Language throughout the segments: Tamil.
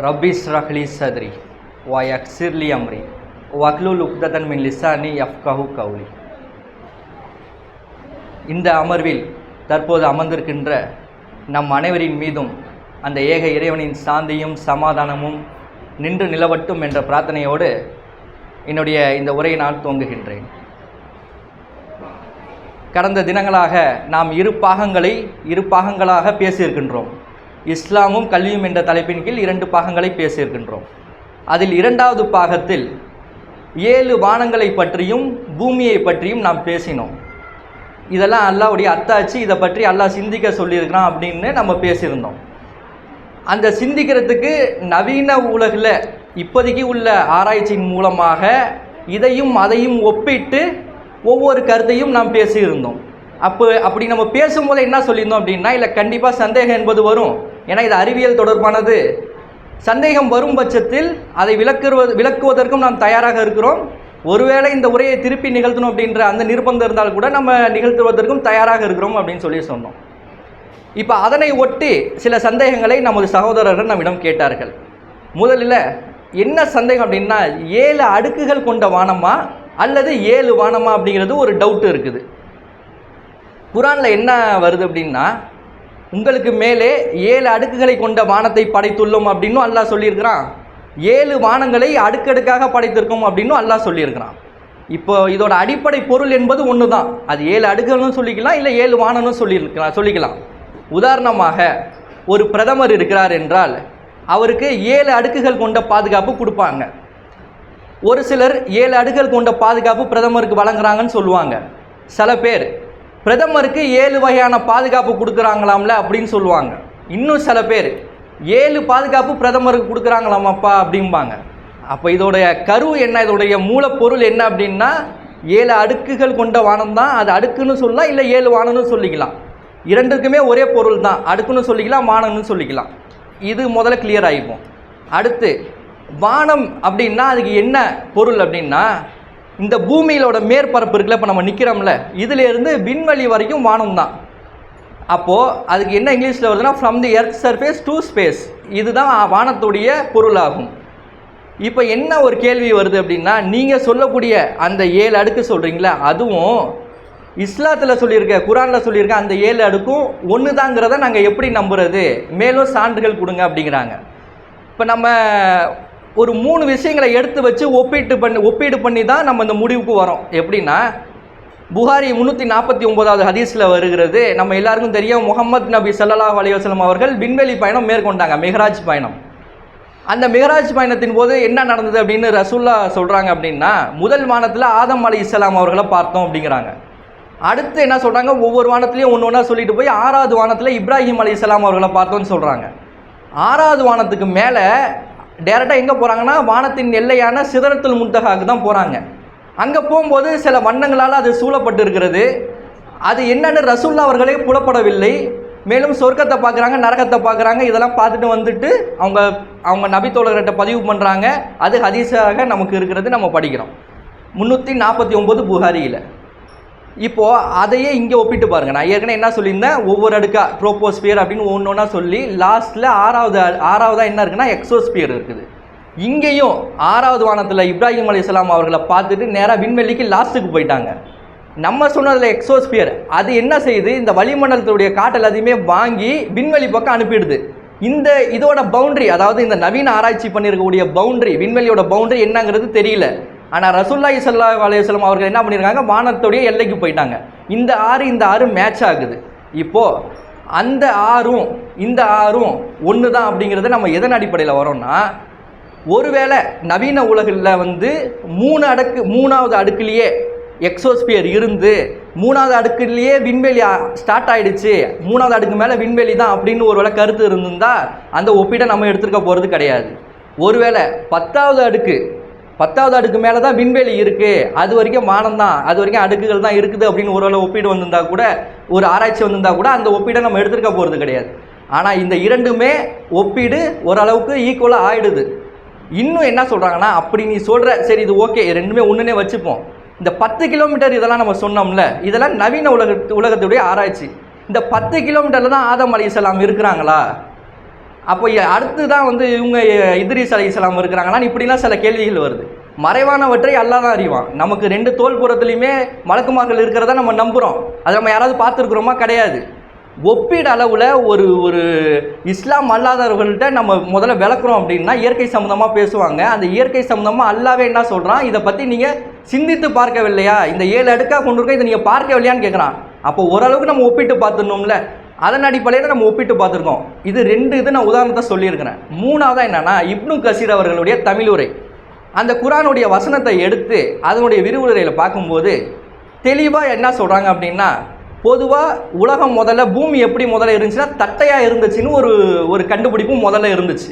ரப்பி ஸ்ரஹ்லி சத்ரி வாய் யக்சிர்லி அம்ரி வக்லுல் உக்ததன் மின் லிசானி யஃப்கஹு கவுலி இந்த அமர்வில் தற்போது அமர்ந்திருக்கின்ற நம் அனைவரின் மீதும் அந்த ஏக இறைவனின் சாந்தியும் சமாதானமும் நின்று நிலவட்டும் என்ற பிரார்த்தனையோடு என்னுடைய இந்த உரையை நான் துவங்குகின்றேன். கடந்த தினங்களாக நாம் இரு பாகங்களை இரு பாகங்களாக பேசியிருக்கின்றோம். இஸ்லாமும் கல்வியும் என்ற தலைப்பின் கீழ் இரண்டு பாகங்களை பேசியிருக்கின்றோம். அதில் இரண்டாவது பாகத்தில் ஏழு வானங்களை பற்றியும் பூமியை பற்றியும் நாம் பேசினோம். இதெல்லாம் அல்லாவுடைய அத்தாச்சி இதை பற்றி அல்லாஹ் சிந்திக்க சொல்லியிருக்கிறான் அப்படின்னு நம்ம பேசியிருந்தோம். அந்த சிந்திக்கிறதுக்கு நவீன உலகில் இப்போதைக்கு உள்ள ஆராய்ச்சியின் மூலமாக இதையும் அதையும் ஒப்பிட்டு ஒவ்வொரு கருத்தையும் நாம் பேசியிருந்தோம். அப்போ அப்படி நம்ம பேசும்போது என்ன சொல்லியிருந்தோம் அப்படின்னா இல்லை கண்டிப்பாக சந்தேகம் என்பது வரும். ஏன்னா இது அறிவியல் தொடர்பானது. சந்தேகம் வரும் பட்சத்தில் அதை விளக்குவது விளக்குவதற்கும் நாம் தயாராக இருக்கிறோம். ஒருவேளை இந்த உரையை திருப்பி நிகழ்த்தணும் அப்படின்ற அந்த நிர்பந்தம் இருந்தால் கூட நம்ம நிகழ்த்துவதற்கும் தயாராக இருக்கிறோம் அப்படின்னு சொல்லி சொன்னோம். இப்போ அதனை ஒட்டி சில சந்தேகங்களை நமது சகோதரர்கள் நம்மிடம் கேட்டார்கள். முதலில் என்ன சந்தேகம் அப்படின்னா ஏழு அடுக்குகள் கொண்ட வானமா அல்லது ஏழு வானமா அப்படிங்கிறது ஒரு டவுட் இருக்குது. குரானில் என்ன வருது அப்படின்னா உங்களுக்கு மேலே ஏழு அடுக்குகளை கொண்ட வானத்தை படைத்துள்ளோம் அப்படின்னும் அல்லாஹ் சொல்லியிருக்கிறான். ஏழு வானங்களை அடுக்கடுக்காக படைத்திருக்கோம் அப்படின்னும் அல்லாஹ் சொல்லியிருக்கிறான். இப்போ இதோட அடிப்படை பொருள் என்பது ஒன்று தான் அது ஏழு அடுக்குகள்னு சொல்லிக்கலாம் இல்லை ஏழு வானம்னு சொல்லியிருக்கலாம் சொல்லிக்கலாம். உதாரணமாக ஒரு பிரதமர் இருக்கிறார் என்றால் அவருக்கு ஏழு அடுக்குகள் கொண்ட பாதுகாப்பு கொடுப்பாங்க. ஒரு சிலர் ஏழு அடுக்குகள் கொண்ட பாதுகாப்பு பிரதமருக்கு வழங்குறாங்கன்னு சொல்லுவாங்க. சில பேர் பிரதமருக்கு ஏழு வகையான பாதுகாப்பு கொடுக்குறாங்களாம்ல அப்படின்னு சொல்லுவாங்க. இன்னும் சில பேர் ஏழு பாதுகாப்பு பிரதமருக்கு கொடுக்குறாங்களாமாப்பா அப்படிம்பாங்க. அப்போ இதோடைய கரு என்ன? இதோடைய மூலப்பொருள் என்ன அப்படின்னா ஏழு அடுக்குகள் கொண்ட வானம் தான். அது அடுக்குன்னு சொல்லலாம் இல்லை ஏழு வானம்னு சொல்லிக்கலாம். இரண்டுக்குமே ஒரே பொருள் தான். அடுக்குன்னு சொல்லிக்கலாம் வானம்னு சொல்லிக்கலாம். இது முதல்ல கிளியர் ஆகிப்போம். அடுத்து வானம் அப்படின்னா அதுக்கு என்ன பொருள் அப்படின்னா இந்த பூமியிலோட மேற்பரப்பு இருக்குல்ல இப்போ நம்ம நிற்கிறோம்ல இதிலேருந்து விண்வெளி வரைக்கும் வானம் தான். அப்போது அதுக்கு என்ன இங்கிலீஷில் வருதுன்னா from the earth surface to space இதுதான் வானத்துடைய பொருளாகும். இப்போ என்ன ஒரு கேள்வி வருது அப்படின்னா நீங்கள் சொல்லக்கூடிய அந்த ஏழு அடுக்கு சொல்கிறீங்களா அதுவும் இஸ்லாத்தில் சொல்லியிருக்க குரானில் சொல்லியிருக்க அந்த ஏழு அடுக்கும் ஒன்று தாங்கிறத நாங்கள் எப்படி நம்புறது? மேலும் சான்றுகள் கொடுங்க அப்படிங்கிறாங்க. இப்போ நம்ம ஒரு மூணு விஷயங்களை எடுத்து வச்சு ஒப்பீட்டு பண்ணி ஒப்பீடு பண்ணி தான் நம்ம இந்த முடிவுக்கு வரோம். எப்படின்னா புகாரி முந்நூற்றி நாற்பத்தி ஒன்பதாவது ஹதீஸில் வருகிறது. நம்ம எல்லாருக்கும் தெரியும் முகமது நபி சல்லாஹ் அலைஹி அவர்கள் விண்வெளி பயணம் மேற்கொண்டாங்க மெஹராஜ் பயணம். அந்த மெஹராஜ் பயணத்தின் போது என்ன நடந்தது அப்படின்னு ரசூல்லா சொல்கிறாங்க அப்படின்னா முதல் வானத்தில் ஆதம் அலி இஸ்லாம் அவர்களை பார்த்தோம் அப்படிங்கிறாங்க. அடுத்து என்ன சொல்கிறாங்க ஒவ்வொரு வானத்துலேயும் ஒன்று ஒன்றா சொல்லிட்டு போய் ஆறாவது வானத்தில் இப்ராஹிம் அலி இஸ்லாம் அவர்களை பார்த்தோம்னு சொல்கிறாங்க ஆறாவது வானத்துக்கு மேலே டேரெக்டாக எங்கே போகிறாங்கன்னா வானத்தின் எல்லையான சிதறத்தில் முன்தகாக்கு தான் போகிறாங்க அங்கே போகும்போது சில வண்ணங்களால் அது சூழப்பட்டு இருக்கிறது அது என்னென்னு ரசூல்லா அவர்களே புலப்படவில்லை. மேலும் சொர்க்கத்தை பார்க்குறாங்க நரகத்தை பார்க்குறாங்க இதெல்லாம் பார்த்துட்டு வந்துட்டு அவங்க அவங்க நபித்தோழர்கிட்ட பதிவு பண்ணுறாங்க அது ஹதீஸாக நமக்கு இருக்கிறது நம்ம படிக்கிறோம். முந்நூற்றி நாற்பத்தி ஒம்பது புகாரியில். இப்போது அதையே இங்கே ஒப்பிட்டு பாருங்கள் நான் ஏற்கனவே என்ன சொல்லியிருந்தேன்? ஒவ்வொரு அடுக்கா ட்ரோபோஸ்பியர் அப்படின்னு ஒன்று ஒன்றா சொல்லி லாஸ்ட்டில் ஆறாவது ஆறாவதாக என்ன இருக்குன்னா எக்ஸோஸ்பியர் இருக்குது. இங்கேயும் ஆறாவது வானத்தில் இப்ராஹிம் அலிஸ்லாம் அவர்களை பார்த்துட்டு நேராக விண்வெளிக்கு லாஸ்ட்டுக்கு போயிட்டாங்க. நம்ம சொன்னதில் எக்ஸோஸ்பியர் அது என்ன செய்யுது? இந்த வளிமண்டலத்துடைய காற்று எல்லாத்தையுமே வாங்கி விண்வெளி பக்கம் அனுப்பிடுது. இந்த இதோட பவுண்டரி அதாவது இந்த நவீன ஆராய்ச்சி பண்ணியிருக்கக்கூடிய பவுண்டரி விண்வெளியோட பவுண்டரி என்னங்கிறது தெரியல. ஆனால் ரசூல்லாய் சல்லா அலையம் அவர்கள் என்ன பண்ணியிருக்காங்க வானத்துடைய எல்லைக்கு போயிட்டாங்க. இந்த ஆறு இந்த ஆறு மேட்ச் ஆகுது. இப்போது அந்த ஆறும் இந்த ஆறும் ஒன்று தான் அப்படிங்கிறத நம்ம எதன் அடிப்படையில் வரோம்னா ஒருவேளை நவீன உலகில் வந்து மூணு அடுக்கு மூணாவது அடுக்குலேயே எக்ஸோஸ்பியர் இருந்து மூணாவது அடுக்குலேயே விண்வெளி ஸ்டார்ட் ஆகிடுச்சு மூணாவது அடுக்கு மேலே விண்வெளி தான் அப்படின்னு ஒரு வேளை கருத்து இருந்திருந்தால் அந்த ஒப்பீடை நம்ம எடுத்துருக்க போகிறது கிடையாது. ஒருவேளை பத்தாவது அடுக்கு பத்தாவது அடுக்கு மேலே தான் விண்வெளி இருக்குது அது வரைக்கும் வானம் தான் அது வரைக்கும் அடுக்குகள் தான் இருக்குது அப்படின்னு ஒரு ஒப்பீடு வந்திருந்தா கூட ஒரு ஆராய்ச்சி வந்திருந்தா கூட அந்த ஒப்பீடை நம்ம எடுத்துருக்க போகிறது கிடையாது. ஆனால் இந்த இரண்டுமே ஒப்பீடு ஓரளவுக்கு ஈக்குவலாக ஆயிடுது. இன்னும் என்ன சொல்கிறாங்கன்னா அப்படி நீ சொல்கிற சரி இது ஓகே ரெண்டுமே ஒன்றுனே வச்சுப்போம். இந்த பத்து கிலோமீட்டர் இதெல்லாம் நம்ம சொன்னோம்ல இதெல்லாம் நவீன உலக உலகத்துடைய ஆராய்ச்சி. இந்த பத்து கிலோமீட்டரில் தான் ஆதம் அலி இஸ்லாம் இருக்கிறாங்களா? அப்போ அடுத்து தான் வந்து இவங்க இதிரிஸ் அலி இஸ்லாம் இருக்கிறாங்கன்னா இப்படிலாம் சில கேள்விகள் வருது. மறைவானவற்றை அல்லா தான் அறிவான். நமக்கு ரெண்டு தோல் புறத்துலையுமே மலக்குமார்கள் இருக்கிறத நம்ம நம்புகிறோம் அதை நம்ம யாராவது பார்த்துருக்குறோமா? கிடையாது. ஒப்பீடு அளவில் ஒரு ஒரு இஸ்லாம் அல்லாதவர்கள்ட்ட நம்ம முதல்ல விளக்குறோம் அப்படின்னா இயற்கை சம்மந்தமாக பேசுவாங்க. அந்த இயற்கை சம்மந்தமாக அல்லாவே என்ன சொல்கிறான் இதை பற்றி நீங்கள் சிந்தித்து பார்க்கவில்லையா? இந்த ஏழு அடுக்காக கொண்டு இருக்க? இதை நீங்கள் பார்க்கவில்லையான்னு கேட்குறான் அப்போ ஓரளவுக்கு நம்ம ஒப்பிட்டு பார்த்துடணும்ல. அதன் அடிப்படையில் நம்ம ஒப்பிட்டு பார்த்துருக்கோம். இது ரெண்டு இது நான் உதாரணத்தை சொல்லியிருக்கிறேன். மூணாவதாக என்னென்னா இப்னு கசீர் அவர்களுடைய தமிழுரை அந்த குரானுடைய வசனத்தை எடுத்து அதனுடைய விரிவுரையில் பார்க்கும்போது தெளிவாக என்ன சொல்கிறாங்க அப்படின்னா பொதுவாக உலகம் முதல்ல பூமி எப்படி முதல்ல இருந்துச்சுன்னா தட்டையாக இருந்துச்சுன்னு ஒரு ஒரு கண்டுபிடிப்பும் முதல்ல இருந்துச்சு.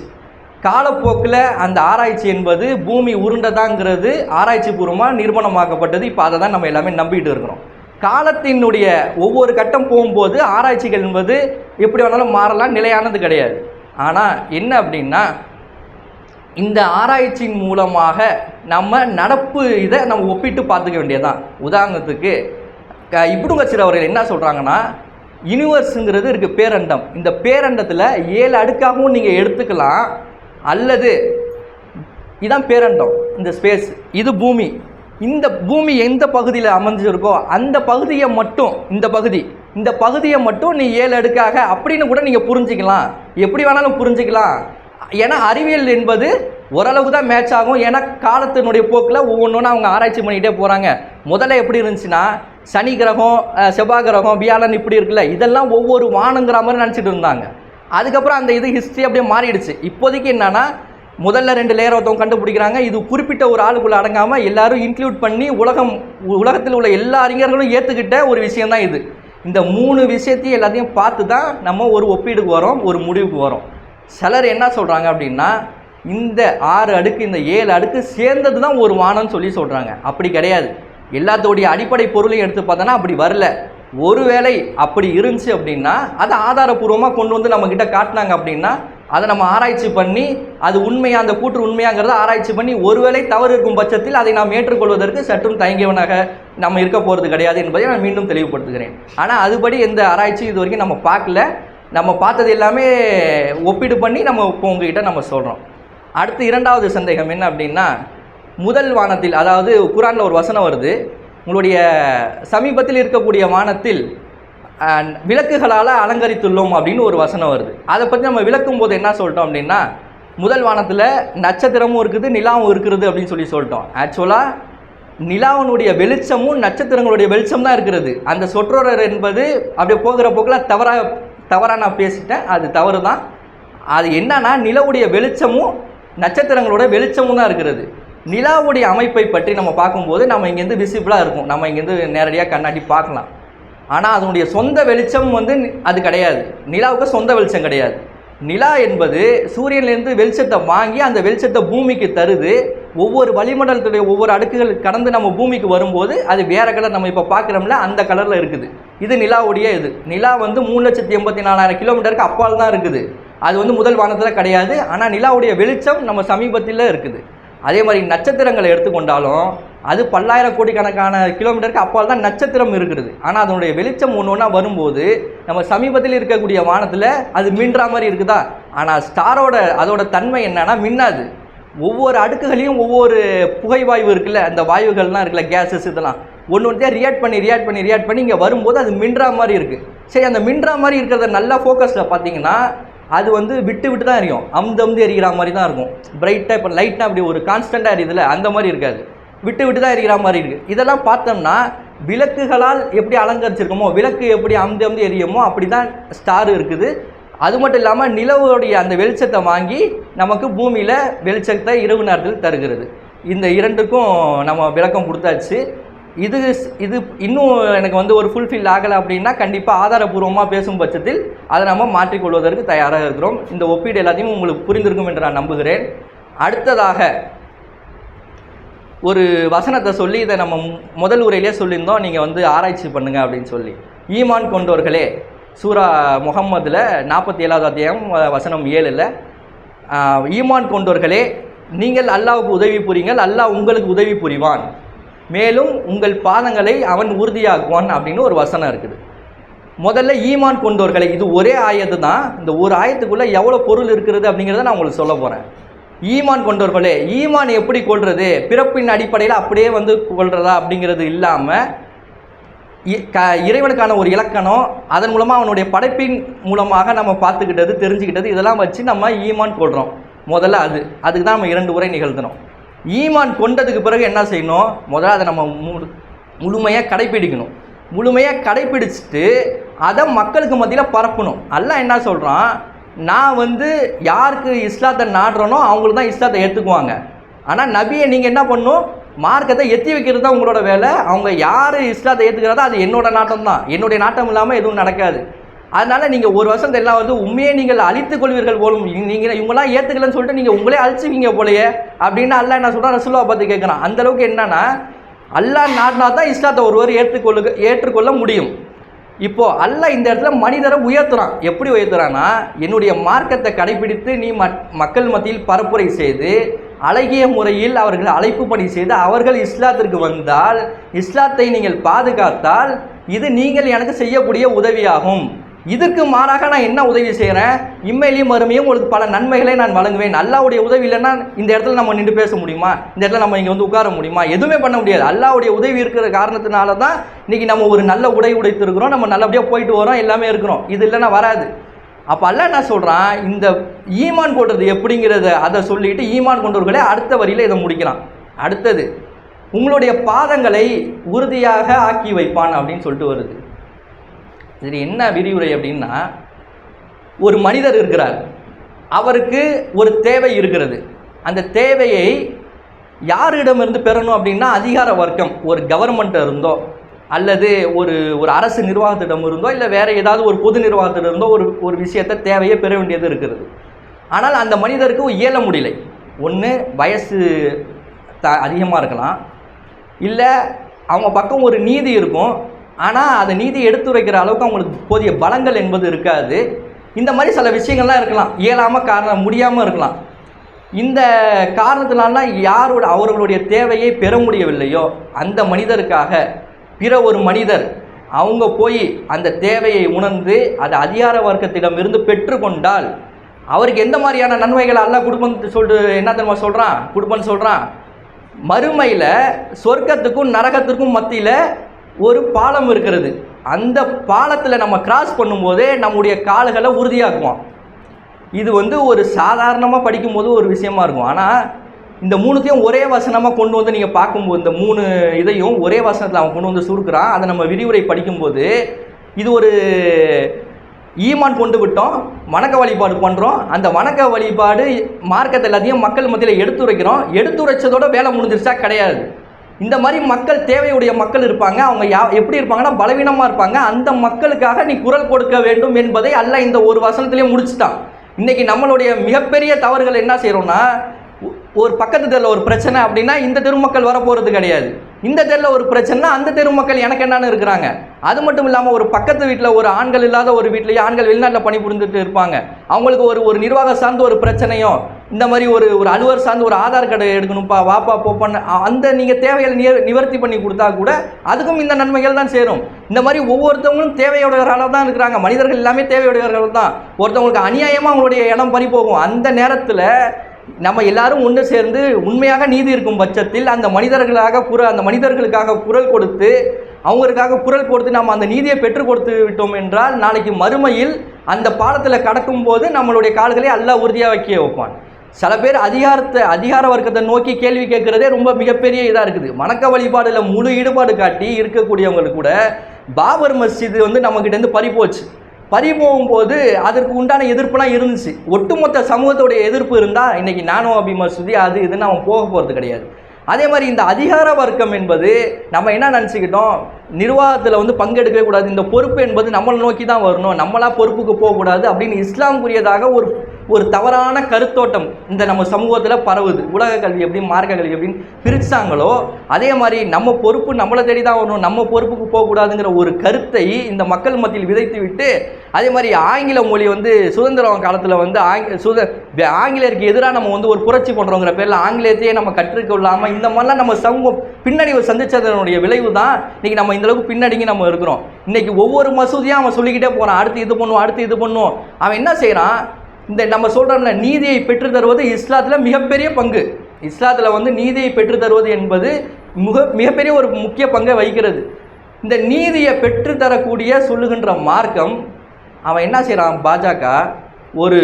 காலப்போக்கில் அந்த ஆராய்ச்சி என்பது பூமி உருண்டதாங்கிறது ஆராய்ச்சி பூர்வமாக நிரூபணமாக்கப்பட்டது இப்போ அதை தான் நம்ம எல்லாமே நம்பிட்டு இருக்கிறோம். காலத்தினுடைய ஒவ்வொரு கட்டம் போகும்போது ஆராய்ச்சிகள் என்பது எப்படி வேணாலும் மாறலாம் நிலையானது கிடையாது. ஆனால் என்ன அப்படின்னா இந்த ஆராய்ச்சியின் மூலமாக நம்ம நடப்பு இதை நம்ம ஒப்பிட்டு பார்த்துக்க வேண்டியதுதான். உதாரணத்துக்கு க- சில அவர்கள் என்ன சொல்கிறாங்கன்னா யூனிவர்ஸுங்கிறது இருக்குது பேரண்டம். இந்த பேரண்டத்தில் ஏழு அடுக்காகவும் நீங்கள் எடுத்துக்கலாம் அல்லது இதுதான் பேரண்டம் இந்த ஸ்பேஸ் இது பூமி. இந்த பூமி எந்த பகுதியில் அமைஞ்சிருக்கோ அந்த பகுதியை மட்டும் இந்த பகுதி இந்த பகுதியை மட்டும் நீ ஏழு அடுக்காக அப்படின்னு கூட நீங்கள் புரிஞ்சிக்கலாம். எப்படி வேணாலும் புரிஞ்சிக்கலாம். ஏன்னா அறிவியல் என்பது ஓரளவுக்கு தான் மேட்ச் ஆகும். ஏன்னா காலத்தினுடைய போக்கில் ஒவ்வொன்றும் அவங்க ஆராய்ச்சி பண்ணிக்கிட்டே போகிறாங்க முதல்ல எப்படி இருந்துச்சுன்னா சனி கிரகம் செவ்வாய் கிரகம் வியாழன் இப்படி இருக்குல்ல இதெல்லாம் ஒவ்வொரு வானங்கிற மாதிரி நினச்சிட்டு இருந்தாங்க. அதுக்கப்புறம் அந்த இது ஹிஸ்ட்ரி அப்படியே மாறிடுச்சு. இப்போதைக்கு என்னென்னா முதல்ல ரெண்டு லேயர் ஒருத்தவங்க கண்டுபிடிக்கிறாங்க. இது குறிப்பிட்ட ஒரு ஆளுக்குள்ள அடங்காமல் எல்லாரும் இன்க்ளூட் பண்ணி உலகம் உலகத்தில் உள்ள எல்லா அறிஞர்களும் ஏற்றுக்கிட்ட ஒரு விஷயந்தான் இது. இந்த மூணு விஷயத்தையும் எல்லாத்தையும் பார்த்து தான் நம்ம ஒரு ஒப்பீடுக்கு வரோம் ஒரு முடிவுக்கு வரோம். சிலர் என்ன சொல்கிறாங்க அப்படின்னா இந்த ஆறு அடுக்கு இந்த ஏழு அடுக்கு சேர்ந்தது தான் ஒரு வானம்னு சொல்லி சொல்கிறாங்க அப்படி கிடையாது. எல்லாத்தோடைய அடிப்படை பொருளையும் எடுத்து பார்த்தோன்னா அப்படி வரல. ஒருவேளை அப்படி இருந்துச்சு அப்படின்னா அதை ஆதாரபூர்வமாக கொண்டு வந்து நம்மக்கிட்ட காட்டினாங்க அப்படின்னா அதை நம்ம ஆராய்ச்சி பண்ணி அது உண்மையாக அந்த கூற்று உண்மையாங்கிறத ஆராய்ச்சி பண்ணி ஒருவேளை தவறு இருக்கும் பட்சத்தில் அதை நாம் ஏற்றுக்கொள்வதற்கு சற்றும் தயங்கியவனாக நம்ம இருக்க போகிறது கிடையாது என்பதை நான் மீண்டும் தெளிவுபடுத்துகிறேன். ஆனால் அதுபடி எந்த ஆராய்ச்சி இது வரைக்கும் நம்ம பார்க்கல. நம்ம பார்த்தது எல்லாமே ஒப்பீடு பண்ணி நம்ம இப்போ உங்ககிட்ட நம்ம சொல்கிறோம் அடுத்து இரண்டாவது சந்தேகம் என்ன அப்படின்னா முதல் வானத்தில் அதாவது குரானில் ஒரு வசனம் வருது. உங்களுடைய சமீபத்தில் இருக்கக்கூடிய வானத்தில் விளக்குகளால் அலங்கரித்துள்ளோம் அப்படின்னு ஒரு வசனம் வருது. அதை பற்றி நம்ம விளக்கும் போது என்ன சொல்லிட்டோம் அப்படின்னா முதல் வானத்தில் நட்சத்திரமும் இருக்குது நிலாவும் இருக்கிறது அப்படின்னு சொல்லி சொல்லிட்டோம். ஆக்சுவலாக நிலாவினுடைய வெளிச்சமும் நட்சத்திரங்களுடைய வெளிச்சம் தான் இருக்கிறது. அந்த சொற்றொடர் என்பது அப்படியே போகிற போக்கில் தவறாக தவறாக நான் பேசிட்டேன். அது தவறு தான் அது என்னன்னா நிலவுடைய வெளிச்சமும் நட்சத்திரங்களோட வெளிச்சமும் தான் இருக்கிறது. நிலாவுடைய அமைப்பை பற்றி நம்ம பார்க்கும்போது நம்ம இங்கேருந்து விசிபிளாக இருக்கும். நம்ம இங்கேருந்து நேரடியாக கண்ணாடி பார்க்கலாம். ஆனால் அதனுடைய சொந்த வெளிச்சம் வந்து அது கிடையாது. நிலாவுக்கு சொந்த வெளிச்சம் கிடையாது. நிலா என்பது சூரியன்லேருந்து வெளிச்சத்தை வாங்கி அந்த வெளிச்சத்தை பூமிக்கு தருது. ஒவ்வொரு வளிமண்டலத்துடைய ஒவ்வொரு அடுக்குகள் கடந்து நம்ம பூமிக்கு வரும்போது அது வேறு கலர் நம்ம இப்போ பார்க்குறோம்ல அந்த கலரில் இருக்குது. இது நிலாவுடைய இது. நிலா வந்து மூணு லட்சத்தி எண்பத்தி நாலாயிரம் கிலோமீட்டருக்கு அப்பால் தான் இருக்குது. அது வந்து முதல் வானத்தில் கிடையாது. ஆனால் நிலாவுடைய வெளிச்சம் நம்ம சமீபத்தில் இருக்குது. அதே மாதிரி நட்சத்திரங்களை எடுத்துக்கொண்டாலும் அது பல்லாயிரம் கோடிக்கணக்கான கிலோமீட்டருக்கு அப்பால் தான் நட்சத்திரம் இருக்கிறது. ஆனால் அதனுடைய வெளிச்சம் ஒன்று ஒன்றா வரும்போது நம்ம சமீபத்தில் இருக்கக்கூடிய வானத்தில் அது மின்றா மாதிரி இருக்குதா? ஆனால் ஸ்டாரோட அதோட தன்மை என்னன்னா மின்னாது. ஒவ்வொரு அடுக்குகளையும் ஒவ்வொரு புகை வாயு இருக்குல்ல அந்த வாயுகள்லாம் இருக்குல்ல கேஸஸ் இதெல்லாம். ஒன்று ஒன்றே ரியாக்ட் பண்ணி ரியாக்ட் பண்ணி ரியாக்ட் பண்ணி இங்கே வரும்போது அது மின்றா மாதிரி இருக்குது சரி அந்த மின்றா மாதிரி இருக்கிறத நல்லா ஃபோக்கஸில் பார்த்தீங்கன்னா அது வந்து விட்டு விட்டு தான் எரியும். அமுந்து அமுந்து எரிகிற மாதிரி தான் இருக்கும். பிரைட்டாக இப்போ லைட்டாக அப்படி ஒரு கான்ஸ்டண்ட்டாக எரியுதுல அந்த மாதிரி இருக்காது. விட்டு விட்டு தான் இருக்கிற மாதிரி இருக்குது இதெல்லாம் பார்த்தோம்னா விளக்குகளால் எப்படி அலங்கரிச்சிருக்கோமோ விளக்கு எப்படி அமுந்து அமுந்து எரியுமோ அப்படி தான் ஸ்டார் இருக்குது. அது மட்டும் இல்லாமல் நிலவுடைய அந்த வெளிச்சத்தை வாங்கி நமக்கு பூமியில் வெளிச்சத்தை இரவு நேரத்தில் தருகிறது. இந்த இரண்டுக்கும் நம்ம விளக்கம் கொடுத்தாச்சு. இது இது இன்னும் எனக்கு வந்து ஒரு ஃபுல்ஃபில் ஆகலை அப்படின்னா கண்டிப்பாக ஆதாரபூர்வமாக பேசும் பட்சத்தில் அதை நம்ம மாற்றிக்கொள்வதற்கு தயாராக இருக்கிறோம். இந்த ஒப்பீடு எல்லாத்தையும் உங்களுக்கு புரிந்திருக்கும் என்று நான் நம்புகிறேன். அடுத்ததாக ஒரு வசனத்தை சொல்லி இதை நம்ம முதல் உரையிலே சொல்லியிருந்தோம். நீங்கள் வந்து ஆராய்ச்சி பண்ணுங்கள் அப்படின்னு சொல்லி. ஈமான் கொண்டவர்களே சூரா முகம்மதில் நாற்பத்தி ஏழாவது அத்தியாயம் வசனம் ஏழில் ஈமான் கொண்டவர்களே நீங்கள் அல்லாவுக்கு உதவி புரியுங்கள் அல்லாஹ் உங்களுக்கு உதவி புரிவான். மேலும் உங்கள் பாதங்களை அவன் உறுதியாக்குவான் அப்படின்னு ஒரு வசனம் இருக்குது. முதல்ல ஈமான் கொண்டோர்களை இது ஒரே ஆயத்து தான் இந்த ஒரு ஆயத்துக்குள்ளே எவ்வளோ பொருள் இருக்கிறது அப்படிங்கிறத நான் உங்களுக்கு சொல்ல போகிறேன் ஈமான் கொண்டவர்களே ஈமான் எப்படி கொள்வது பிறப்பின் அடிப்படையில் அப்படியே வந்து கொள்றதா அப்படிங்கிறது இல்லாமல் இ- க இறைவனுக்கான ஒரு இலக்கணம் அதன் மூலமாக அவனுடைய படைப்பின் மூலமாக நம்ம பார்த்துக்கிட்டது தெரிஞ்சுக்கிட்டது இதெல்லாம் வச்சு நம்ம ஈமான் கொள்கிறோம் முதல்ல அது அதுக்கு தான் நம்ம இரண்டு உரை நிகழ்த்தணும். ஈமான் கொண்டதுக்கு பிறகு என்ன செய்யணும்? முதல்ல அதை நம்ம முழு முழுமையாக கடைப்பிடிக்கணும். முழுமையாக கடைப்பிடிச்சிட்டு அதை மக்களுக்கு மத்தியில் பரப்பணும். அல்ல என்ன சொல்கிறான் நான் வந்து யாருக்கு இஸ்லாத்தை நாடுறனோ அவங்களுக்கு தான் இஸ்லாத்தை ஏற்றுக்குவாங்க ஆனால் நபியை நீங்கள் என்ன பண்ணணும் மார்க்கத்தை எத்தி வைக்கிறது தான் உங்களோட வேலை. அவங்க யார் இஸ்லாத்தை ஏற்றுக்கிறதோ அது என்னோட நாட்டம் தான். என்னுடைய நாட்டம் இல்லாமல் எதுவும் நடக்காது. அதனால் நீங்கள் ஒரு வருஷம் எல்லாம் வந்து உண்மையை நீங்கள் அழித்துக் கொள்வீர்கள் போலும். நீங்கள் இவங்களாம் ஏற்றுக்கலன்னு சொல்லிட்டு நீங்கள் உங்களே அழிச்சுவீங்க போலயே அப்படின்னு அல்லா என்ன சொல்கிறா ரசுல்லா பார்த்து கேட்குறான் அந்த அளவுக்கு அல்லா அல்லாஹ் தான் இஸ்லாத்தை ஒருவர் ஏற்றுக்கொள்ளு ஏற்றுக்கொள்ள முடியும். இப்போ அல்ல இந்த இடத்துல மனிதரை உயர்த்துறான். எப்படி உயர்த்துறான்னா என்னுடைய மார்க்கத்தை கடைபிடித்து நீ மக்- மக்கள் மத்தியில் பரப்புரை செய்து அழகிய முறையில் அவர்கள் அழைப்பு பணி செய்து அவர்கள் இஸ்லாத்திற்கு வந்தால் இஸ்லாத்தை நீங்கள் பாதுகாத்தால் இது நீங்கள் எனக்கு செய்யக்கூடிய உதவியாகும். இதுக்கு மாறாக நான் என்ன உதவி செய்கிறேன் இம்மையிலையும் மறுமையும் உங்களுக்கு பல நன்மைகளை நான் வழங்குவேன். அல்லாவுடைய உதவி இல்லைன்னா இந்த இடத்துல நம்ம நின்று பேச முடியுமா? இந்த இடத்துல நம்ம இங்கே வந்து உட்கார முடியுமா? எதுவுமே பண்ண முடியாது. அல்லாவுடைய உதவி இருக்கிற காரணத்தினால தான் இன்றைக்கி நம்ம ஒரு நல்ல உடை உடைத்திருக்கிறோம். நம்ம நல்லபடியாக போயிட்டு வரோம். எல்லாமே இருக்கிறோம். இது இல்லைன்னா வராது. அப்போ அல்ல என்ன சொல்கிறான் இந்த ஈமான் போடுறது எப்படிங்கிறத அதை சொல்லிட்டு ஈமான் கொண்டவர்களே அடுத்த வரியில் இதை முடிக்கிறான் அடுத்தது உங்களுடைய பாதங்களை உறுதியாக ஆக்கி வைப்பான் அப்படின்னு சொல்லிட்டு வருது. இது என்ன விரிவுரை அப்படின்னா ஒரு மனிதர் இருக்கிறார். அவருக்கு ஒரு தேவை இருக்கிறது. அந்த தேவையை யாரிடமிருந்து பெறணும் அப்படின்னா அதிகார வர்க்கம் ஒரு கவர்மெண்ட் இருந்தோ அல்லது ஒரு ஒரு அரசு நிர்வாகத்திடம் இருந்தோ இல்லை வேறு ஏதாவது ஒரு பொது நிர்வாகத்திடம் இருந்தோ ஒரு ஒரு விஷயத்தை தேவையை பெற வேண்டியது இருக்கிறது. ஆனால் அந்த மனிதருக்கு இயல முடியலை. ஒன்று வயசு த அதிகமாக இருக்கலாம். இல்லை அவங்க பக்கம் ஒரு நீதி இருக்கும். ஆனால் அதை நீதி எடுத்துரைக்கிற அளவுக்கு அவங்களுக்கு போதிய பலங்கள் என்பது இருக்காது. இந்த மாதிரி சில விஷயங்கள்லாம் இருக்கலாம். இயலாமல் காரணம் முடியாமல் இருக்கலாம். இந்த காரணத்தினால யாரோட அவர்களுடைய தேவையை பெற முடியவில்லையோ அந்த மனிதருக்காக பிற ஒரு மனிதர் அவங்க போய் அந்த தேவையை உணர்ந்து அதை அதிகார வர்க்கத்திடமிருந்து பெற்றுக்கொண்டால் அவருக்கு எந்த மாதிரியான நன்மைகளை எல்லாம் கொடுப்பன்னு சொல்லிட்டு என்ன தெரியுமா சொல்கிறான் கொடுப்பன்னு சொல்கிறான் மறுமையில் சொர்க்கத்துக்கும் நரகத்திற்கும் மத்தியில் ஒரு பாலம் இருக்கிறது. அந்த பாலத்தில் நம்ம கிராஸ் பண்ணும்போதே நம்முடைய கால்களை உறுதியாக்குவோம் இது வந்து ஒரு சாதாரணமாக படிக்கும்போது ஒரு விஷயமா இருக்கும். ஆனால் இந்த மூணுத்தையும் ஒரே வசனமாக கொண்டு வந்து நீங்கள் பார்க்கும்போது இந்த மூணு இதையும் ஒரே வசனத்தில் அவன் கொண்டு வந்து சுருக்குறான். அதை நம்ம விரிவுரை படிக்கும்போது இது ஒரு ஈமான் கொண்டு விட்டோம் வணக்க வழிபாடு பண்ணுறோம் அந்த வணக்க வழிபாடு மார்க்கத்தை எல்லாத்தையும் மக்கள் மத்தியில் எடுத்துரைக்கிறோம். எடுத்துரைச்சதோட வேலை முடிஞ்சிருச்சா? கிடையாது. இந்த மாதிரி மக்கள் தேவையுடைய மக்கள் இருப்பாங்க. அவங்க யா எப்படி இருப்பாங்கன்னா பலவீனமாக இருப்பாங்க. அந்த மக்களுக்காக நீ குரல் கொடுக்க வேண்டும் என்பதை அல்ல இந்த ஒரு வசனத்திலே முடிச்சுட்டான். இன்னைக்கு நம்மளுடைய மிகப்பெரிய தவறுகள் என்ன செய்கிறோம்னா ஒரு பக்கத்து தெருவில் ஒரு பிரச்சனை அப்படின்னா இந்த தெருமக்கள் வரப்போகிறது கிடையாது. இந்த தெருவில் ஒரு பிரச்சனைனா அந்த தெருமக்கள் எனக்கு என்னன்னு இருக்கிறாங்க. அது மட்டும் இல்லாமல் ஒரு பக்கத்து வீட்டில் ஒரு ஆண்கள் இல்லாத ஒரு வீட்லேயே ஆண்கள் வெளிநாட்டில் பணிபுரிந்துட்டு இருப்பாங்க. அவங்களுக்கு ஒரு ஒரு நிர்வாகம் சார்ந்த ஒரு பிரச்சனையும் இந்த மாதிரி ஒரு ஒரு அலுவலர் சார்ந்து ஒரு ஆதார் கார்டு எடுக்கணும்ப்பா வாப்பா போப்பான்னு அந்த நீங்கள் தேவைகளை நிய- நிவர்த்தி பண்ணி கொடுத்தா கூட அதுக்கும் இந்த நன்மைகள் தான் சேரும். இந்த மாதிரி ஒவ்வொருத்தவங்களும் தேவையுடையவர்களாக தான் இருக்கிறாங்க. மனிதர்கள் எல்லாமே தேவையுடையவர்கள் தான். ஒருத்தவங்களுக்கு அநியாயமாக அவங்களுடைய இடம் பறி போகும். அந்த நேரத்தில் நம்ம எல்லாரும் ஒன்று சேர்ந்து உண்மையாக நீதி இருக்கும் பட்சத்தில் அந்த மனிதர்களாக குர அந்த மனிதர்களுக்காக குரல் கொடுத்து அவங்களுக்காக குரல் கொடுத்து நம்ம அந்த நீதியை பெற்றுக் கொடுத்து விட்டோம் என்றால் நாளைக்கு மறுமையில் அந்த பாலத்தில் கடக்கும்போது நம்மளுடைய கால்களை அல்லாஹ் உறுதியாக வைக்க வைப்பான். சில பேர் அதிகாரத்தை அதிகார வர்க்கத்தை நோக்கி கேள்வி கேட்குறதே ரொம்ப மிகப்பெரிய இதாக இருக்குது. வணக்க வழிபாடில் முழு ஈடுபாடு காட்டி இருக்கக்கூடியவங்களுக்கு கூட பாபர் மஸ்ஜித் வந்து நம்மக்கிட்டேருந்து பறி போச்சு. பறி போகும்போது அதற்கு உண்டான எதிர்ப்புலாம் இருந்துச்சு. ஒட்டுமொத்த சமூகத்தோடைய எதிர்ப்பு இருந்தால் இன்றைக்கி நானோ அபி மசூதி அது இதுன்னு அவன் போக போகிறது கிடையாது. அதே மாதிரி இந்த அதிகார வர்க்கம் என்பது நம்ம என்ன நினச்சிக்கிட்டோம்? நிர்வாகத்தில் வந்து பங்கெடுக்கவே கூடாது. இந்த பொறுப்பு என்பது நம்மளை நோக்கி தான் வரணும். நம்மளா பொறுப்புக்கு போகக்கூடாது அப்படின்னு இஸ்லாமுக்குரியதாக ஒரு ஒரு தவறான கருத்தோட்டம் இந்த நம்ம சமூகத்தில் பரவுது. உலக கல்வி எப்படி மார்க்க கல்வி எப்படின்னு பிரித்தாங்களோ அதே மாதிரி நம்ம பொறுப்பு நம்மளை தேடி தான் வரணும். நம்ம பொறுப்புக்கு போகக்கூடாதுங்கிற ஒரு கருத்தை இந்த மக்கள் மத்தியில் விதைத்து விட்டு அதே மாதிரி ஆங்கில மொழி வந்து சுதந்திரம் காலத்தில் வந்து ஆங்கி சுத ஆங்கிலேயருக்கு எதிராக நம்ம வந்து ஒரு புரட்சி பண்ணுறோங்கிற பேரில் ஆங்கிலேயத்தையே நம்ம கற்றுக்கொள்ளாமல் இந்த மாதிரிலாம் நம்ம சமூகம் பின்னடைவு சந்திச்சதனுடைய விளைவு தான் இன்றைக்கி நம்ம இந்த அளவுக்கு பின்னடிங்கி நம்ம இருக்கிறோம். இன்றைக்கி ஒவ்வொரு மசூதியாக அவன் சொல்லிக்கிட்டே போகிறான் அடுத்து இது பண்ணுவோம் அடுத்து இது பண்ணுவோம் அவன் என்ன செய்கிறான் இந்த நம்ம சொல்கிறோம்ல நீதியை பெற்று தருவது இஸ்லாத்தில் மிகப்பெரிய பங்கு. இஸ்லாத்தில் வந்து நீதியை பெற்று தருவது என்பது மிக மிகப்பெரிய ஒரு முக்கிய பங்கை வகிக்கிறது. இந்த நீதியை பெற்று தரக்கூடிய சொல்லுகின்ற மார்க்கம் அவன் என்ன செய்கிறான் பாஜக ஒரு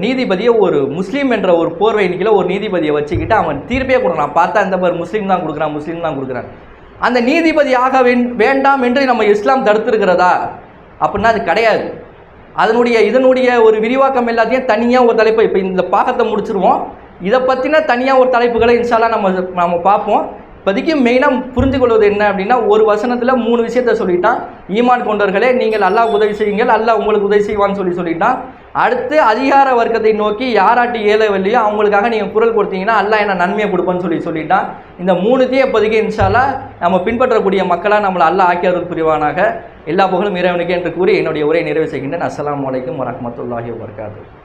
நீதிபதியை ஒரு முஸ்லீம் என்ற ஒரு போர்வை கீழே ஒரு நீதிபதியை வச்சுக்கிட்டு அவன் தீர்ப்பே கொடுக்குறான். பார்த்தா இந்த மாதிரி முஸ்லீம் தான் கொடுக்குறான் முஸ்லீம் தான் கொடுக்குறான். அந்த நீதிபதி ஆக வேண்- வேண்டாம் என்று நம்ம இஸ்லாம் தடுத்திருக்கிறதா? அப்படின்னா அது கிடையாது. அதனுடைய இதனுடைய ஒரு விரிவாக்கம் எல்லாத்தையும் தனியாக ஒரு தலைப்பு இப்போ இந்த பாகத்தை முடிச்சிருவோம். இதை பற்றின தனியாக ஒரு தலைப்புகளை இன்ஷால்லா நம்ம நம்ம பார்ப்போம். இப்போதைக்கு மெயினாக புரிந்து கொள்வது என்ன அப்படின்னா ஒரு வசனத்தில் மூணு விஷயத்த சொல்லிட்டான். ஈமான் கொண்டவர்களே நீங்கள் அல்லாஹ் உதவி செய்யுங்கள் அல்லாஹ் உங்களுக்கு உதவி செய்வான்னு சொல்லி சொல்லிட்டான். அடுத்து அதிகார வர்க்கத்தை நோக்கி யாராட்டி ஏழை அவங்களுக்காக நீங்கள் குரல் கொடுத்தீங்கன்னா அல்லாஹ் என்ன நன்மையை கொடுப்பேன்னு சொல்லி சொல்லிட்டான். இந்த மூணுத்தையும் இப்போதைக்கு இன்ஷாலா நம்ம பின்பற்றக்கூடிய மக்களாக நம்மளை அல்ல ஆக்கியவர்கள் புரிவானாக. எல்லா புகழும் இறைவனுக்கு என்று கூறி என்னுடைய உரை நிறைவு செய்கின்றேன். அஸ்லாம் வலைக்கம் வரமத்துல்லாஹி வபரகாத்துஹு